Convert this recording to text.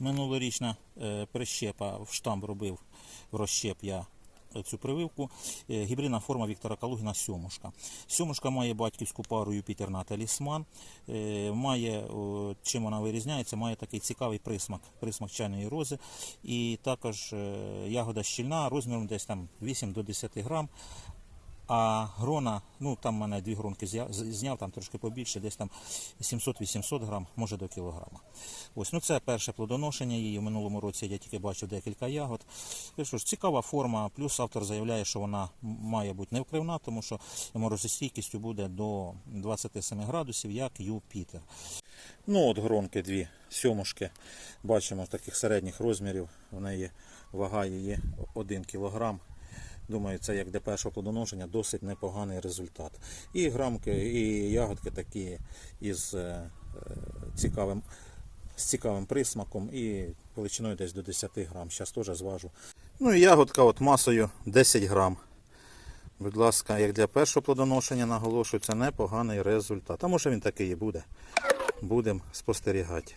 Минулорічна е, прищепа в штамп робив в розщеп я цю прививку. Е, Гібридна форма Віктора Калугіна сьомушка. Сьомушка має батьківську пару Юпітер на талісман. Е, Має, чим вона вирізняється, має такий цікавий присмак, присмак чайної рози. І також ягода щільна, розміром десь там 8 до 10 грам. А грона, ну там в мене дві гронки зняв, там трошки побільше, десь там 700-800 грам, може до кілограма. Ось, ну це перше плодоношення її. В минулому році я тільки бачив декілька ягод. Що ж, цікава форма, плюс автор заявляє, що вона має бути невкривна, тому що морозостійкістю буде до 27 градусів, як Юпітер. Ну от гронки дві сьомушки. Бачимо таких середніх розмірів. В неї вага її 1 кілограм. Думаю, це як для першого плодоношення досить непоганий результат. І грамки, і ягодки такі із е, е, цікавим, з цікавим присмаком і величиною десь до 10 грам. Зараз теж зважу. Ну і ягодка от масою 10 грам. Будь ласка, як для першого плодоношення наголошую, це непоганий результат. А може він такий і буде. Будемо спостерігати.